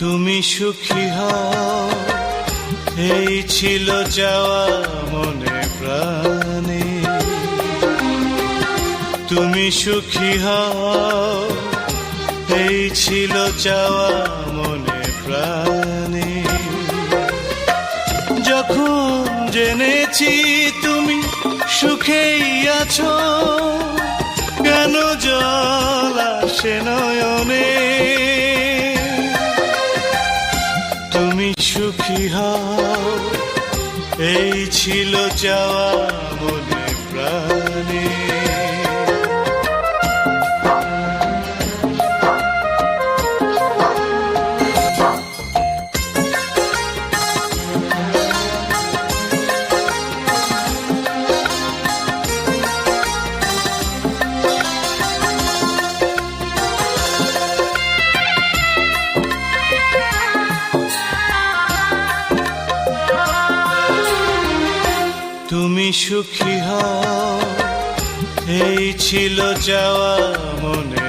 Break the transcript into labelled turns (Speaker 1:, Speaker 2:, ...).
Speaker 1: তুমি সুখী হও। এই ছিল যাওয়া মনে প্রাণে। তুমি সুখী হও। এই ছিল যাওয়া মনে প্রাণে। যখন জেনেছি তুমি তুমি সুখী হও এই ছিল যাওয়া মনে তুমি সুখী হও এই ছিল যাওয়া মনে।